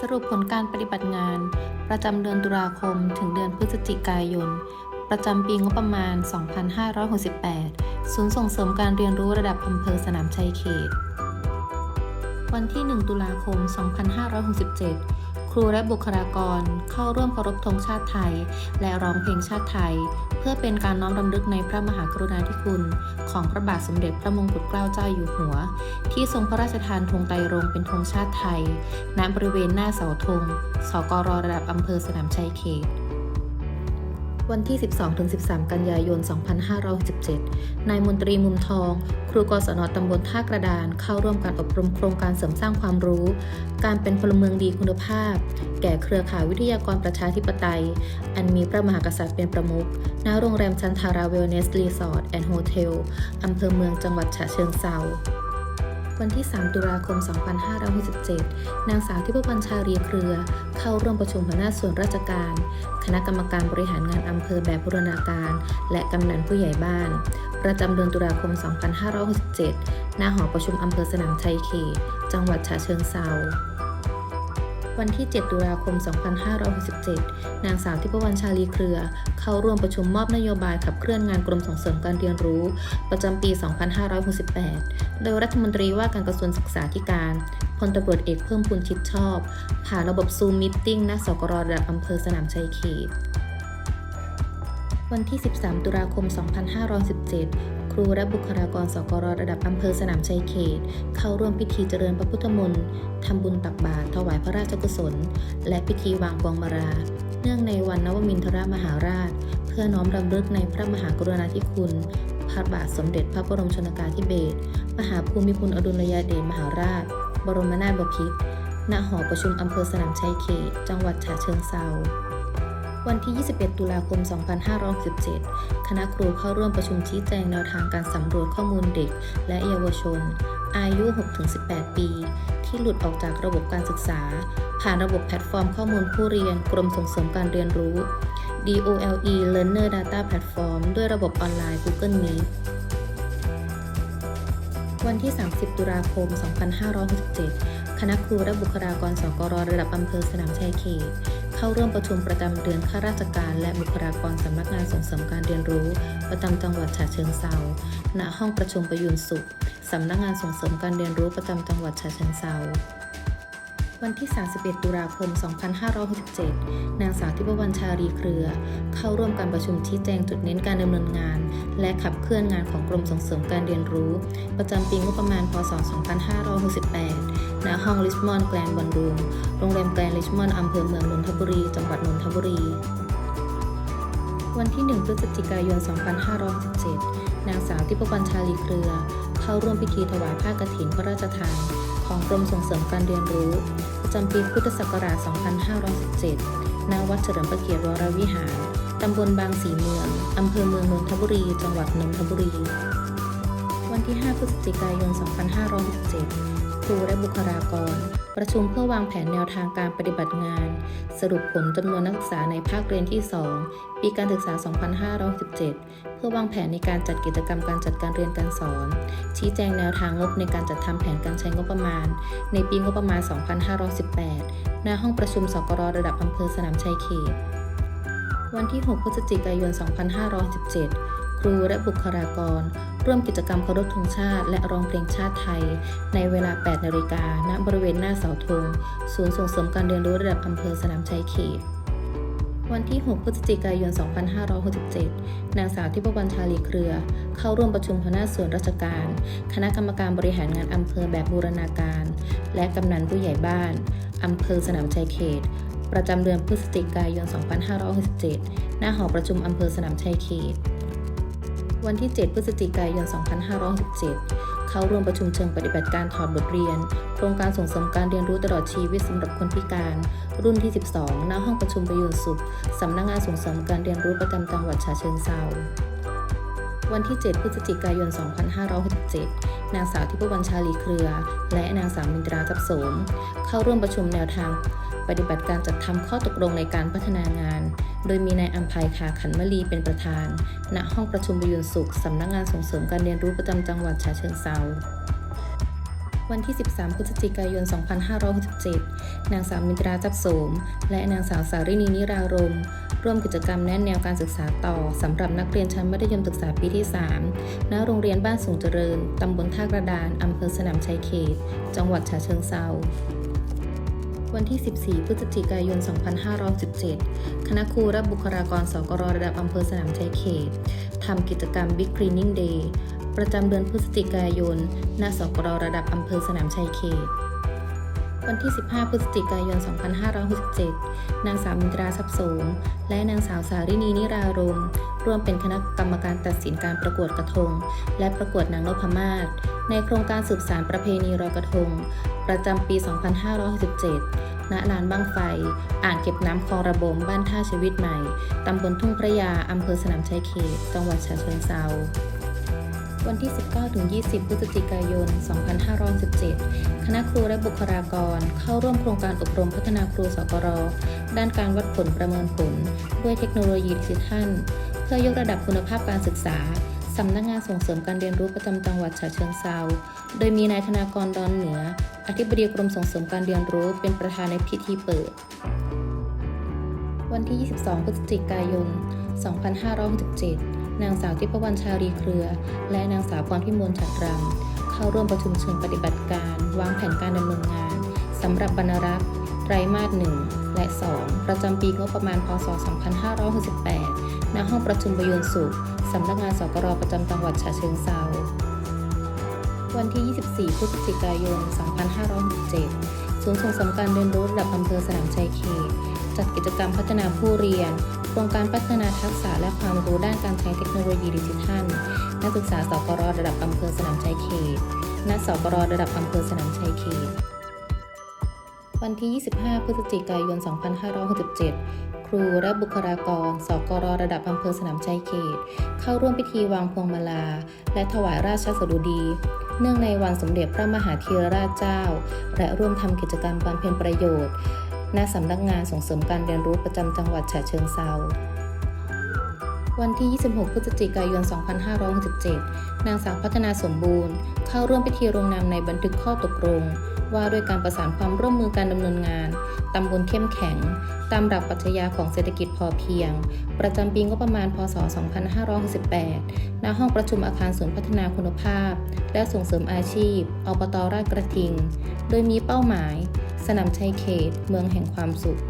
สรุปผลการปฏิบัติงาน ประจำเดือนตุลาคม ถึงเดือนพฤศจิกายน ประจำปีงบประมาณ 2568 ศูนย์ส่งเสริมการเรียนรู้ระดับอำเภอสนามชัยเขต วันที่ 1 ตุลาคม 2567 รูและบุคลากรเข้าร่วมเคารพธงชาติไทย และร้องเพลงชาติไทย เพื่อเป็นการน้อมรำลึกในพระมหากรุณาธิคุณ ของพระบาทสมเด็จพระมงกุฎเกล้าเจ้าอยู่หัว ที่ทรงพระราชทานธงไตรรงเป็นธงชาติไทยณบริเวณหน้าเสาธงสกรระดับอำเภอสนามชัยเขต วันที่ 12-13 กันยายน 2567 นายมนตรีมุมทอง ครูกศนตำบลท่ากระดาน เข้าร่วมการอบรมโครงการเสริมสร้างความรู้ การเป็นพลเมืองดีคุณภาพ แก่เครือข่ายวิทยากรประชาธิปไตย อันมีพระมหากษัตริย์เป็นประมุข ณ โรงแรมชันทาราเวลเนสรีสอร์ทแอนด์โฮเทล อำเภอเมืองจังหวัดฉะเชิงเทราวันที่ 3 ตุลาคม 2567 นางสาวทิพวรรณชารีเครือ เข้าร่วมประชุมหัวหน้าส่วนราชการ คณะกรรมการบริหารงานอำเภอแบบบูรณาการ และกำนันผู้ใหญ่บ้าน ประจำเดือนตุลาคม 2567ณหอประชุมอำเภอสนามชัยเขต จังหวัดฉะเชิงเทรา วันที่ 7 ตุลาคม 2567 นางสาวทิพวรรณชาลีเครือ เข้าร่วมประชุมมอบนโยบายขับเคลื่อนงานกรมส่งเสริมการเรียนรู้ ประจำปี 2568 โดยรัฐมนตรีว่าการกระทรวงศึกษาธิการพลตำรวจเอกเพิ่มพูนชิดชอบ ผ่านระบบซูมมิทติ้งณสกรระดับอำเภอสนามชัยเขตวันที่ 13 ตุลาคม 2517 รูและบุคลากรสกรระดับอำเภอสนามชัยเขต เข้าร่วมพิธีเจริญพระพุทธมนต์ทำบุญตักบาตรถวายพระราชกุศล และพิธีวางพวงมารา เนื่องในวันนวมินทรมหาราช เพื่อน้อมรำลึกในพระมหากรุณาธิคุณพระบาทสมเด็จพระบรมชนกาธิเบศรมหาภูมิพลอดุลยเดชมหาราช บรมนาถบพิตรณหอประชุมอำเภอสนามชัยเขต จังหวัดฉะเชิงเทรา วันที่ 21 ตุลาคม 2567 คณะครูเข้าร่วมประชุมชี้แจงแนวทางการสำรวจข้อมูลเด็ก และเยาวชน อายุ 6-18 ปี ที่หลุดออกจากระบบการศึกษา ผ่านระบบแพลตฟอร์มข้อมูลผู้เรียน กรมส่งเสริมการเรียนรู้ DOLE Learner Data Platform ด้วยระบบออนไลน์ Google Meet วันที่ 30 ตุลาคม 2567 คณะครูและบุคลากรสกรระดับอำเภอสนามชัยเขต เข้าร่วมประชุมประจำเดือนข้าราชการ และบุคลากรสำนักงานส่งเสริมการเรียนรู้ ประจำจังหวัดฉะเชิงเทราณห้องประชุมประยุนสุขสำนักงานส่งเสริมการเรียนรู้ประจำจังหวัดฉะเชิงเทรา วันที่ 31 ตุลาคม 2567 นางสาวทิพวรรณชาลีเครือ เข้าร่วมการประชุมชี้แจงจุดเน้นการดำเนินงาน และขับเคลื่อนงานของกรมส่งเสริมการเรียนรู้ ประจำปีงบประมาณ พศ 2568 ณ ห้องลิชมอนแกลนบอลรูม โรงแรมแกลนลิชมอนอำเภอเมืองนนทบุรี จังหวัดนนทบุรี วันที่ 1 พฤศจิกายน 2567 นางสาวทิพวรรณชาลีเครือ เข้าร่วมพิธีถวายผ้ากฐินพระราชทาน ของกรมส่งเสริมการเรียนรู้ประจำปีพุทธศักราช 2517 ณ วัดเฉลิมพระเกียรติวรวิหาร ตำบลบางสีเมือง อำเภอเมืองนนทบุรี จังหวัดนนทบุรี วันที่ 5 พฤศจิกายน 2567 รูและบุคลากร ประชุมเพื่อวางแผนแนวทางการปฏิบัติงาน สรุปผลจำนวนนักศึกษาในภาคเรียนที่ 2 ปีการศึกษา 2567 เพื่อวางแผนในการจัดกิจกรรมการจัดการเรียนการสอน ชี้แจงแนวทางงบในการจัดทำแผนการใช้งบประมาณ ในปีงบประมาณ 2518 ณ ห้องประชุมสกรระดับอำเภอสนามชัยเขต วันที่ 6 พฤศจิกายน 2517 ครูและบุคลากร ร่วมกิจกรรมเคารพธงชาติ และร้องเพลงชาติไทย ในเวลา 8 นาฬิกา ณ บริเวณหน้าเสาธง ศูนย์ส่งเสริมการเรียนรู้ระดับอำเภอสนามชัยเขตวันที่ 6 พฤศจิกายน 2567 นางสาวทิพวรรณชาลีเครือ เข้าร่วมประชุมหัวหน้าส่วนราชการ คณะกรรมการบริหารงานอำเภอแบบบูรณาการ และกำนันผู้ใหญ่บ้านอำเภอสนามชัยเขต ประจำเดือนพฤศจิกายน 2567 หน้าหอประชุมอำเภอสนามชัยเขต วันที่ 7 พฤศจิกายน 2567 เข้าร่วมประชุมเชิงปฏิบัติการถอดบทเรียน โครงการส่งเสริมการเรียนรู้ตลอดชีวิตสำหรับคนพิการ รุ่นที่ 12 ณ ห้องประชุมประโยุนสุข สำนักงานส่งเสริมการเรียนรู้ประจำจังหวัดฉะเชิงเทราวันที่ 7 พฤศจิกายน 2567 นางสาวทิพวรรณชาลีเครือ และนางสาวมินตราทับโสม เข้าร่วมประชุมแนวทาง ปฏิบัติการจัดทำข้อตกลงในการพัฒนางาน โดยมีนายอัมภัยคาขันมลีเป็นประธาน ณ ห้องประชุมประยุนสุข สำนักงานส่งเสริมการเรียนรู้ประจำจังหวัดฉะเชิงเทราวันที่ 13 พฤศจิกายน 2567 นางสาวมินตราจับโสม และนางสาวสารินีนิรารมณ์ร่วมกิจกรรมแนะแนวการศึกษาต่อสำหรับนักเรียนชั้นมัธยมศึกษาปีที่ 3 ณ โรงเรียนบ้านสูงเจริญ ตำบลท่ากระดาน อำเภอสนามชัยเขต จังหวัดฉะเชิงเทรา วันที่ 14 พฤศจิกายน 2517 คณะครูและบุคลากรสกรระดับอำเภอสนามชัยเขต ทำกิจกรรม Big Cleaning Day ประจำเดือนพฤศจิกายน ณ สกรระดับอำเภอสนามชัยเขต วันที่ 15 พฤศจิกายน 2567 นางสาวมินตราทรัพย์สมและนางสาวสารินีนิรารมร่วมเป็นคณะกรรมการตัดสินการประกวดกระทง และประกวดนางนพมาศ ในโครงการสืบสารประเพณีลอยกระทง ประจำปี 2567 ณ ลานบ้างไฟ อ่างเก็บน้ำคลองระบมบ้านท่าชีวิตใหม่ ตำบลทุ่งพระยา อำเภอสนามชัยเขต จังหวัดฉะเชิงเทราวันที่ 19-20 พฤศจิกายน 2517 คณะครูและบุคลากร เข้าร่วมโครงการอบรมพัฒนาครูสกร ด้านการวัดผลประเมินผล ด้วยเทคโนโลยีดิจิทัล เพื่อยกระดับคุณภาพการศึกษา สำนักงานส่งเสริมการเรียนรู้ประจำจังหวัดฉะเชิงเทราโดยมีนายธนากรดอนเหนือ อธิบดีกรมส่งเสริมการเรียนรู้เป็นประธานในพิธีเปิด วันที่ 22 พฤศจิกายน 2567 นางสาวทิพวรรณชาลีเครือ และนางสาวพรพิมลฉัตรรำเข้าร่วมประชุมเชิงปฏิบัติการ วางแผนการดำเนินงานสำหรับบรรรักษ์ไตรมาส 1 และ 2 ประจำปีงบประมาณ พศ 2568 ณห้องประชุมประยุนสุขสำนักงานสกรประจำจังหวัดฉะเชิงเทราวันที่ 24 พฤศจิกายน 2567ศูนย์ส่งเสริมการเรียนรู้ระดับอำเภอสนามชัยเขตจัดกิจกรรมพัฒนาผู้เรียน โครงการพัฒนาทักษะและความรู้ด้านการใช้เทคโนโลยีดิจิทัล นักศึกษาสกรระดับอำเภอสนามชัยเขตณสกรระดับอำเภอสนามชัยเขตวันที่ 25 พฤศจิกายน 2567 ครูและบุคลากร สกรระดับอำเภอสนามชัยเขต เข้าร่วมพิธีวางพวงมาลา และถวายราชสดุดี เนื่องในวันสมเด็จพระมหาธีรราชเจ้า และร่วมทำกิจกรรมบำเพ็ญประโยชน์ ณสำนักงานส่งเสริมการเรียนรู้ประจำจังหวัดฉะเชิงเทรา วันที่ 26 พฤศจิกายน 2567 นางสาวพัฒนาสมบูรณ์ เข้าร่วมพิธีลงนามในบันทึกข้อตกลง ว่าด้วยการประสานความร่วมมือการดำเนินงานตำบลเข้มแข็ง ตามหลักปรัชญาของเศรษฐกิจพอเพียง ประจำปีงบประมาณ พศ 2568 ณ ห้องประชุมอาคารศูนย์พัฒนาคุณภาพ และส่งเสริมอาชีพอบตราชกระทิง โดยมีเป้าหมาย สนามชัยเขต เมืองแห่งความสุข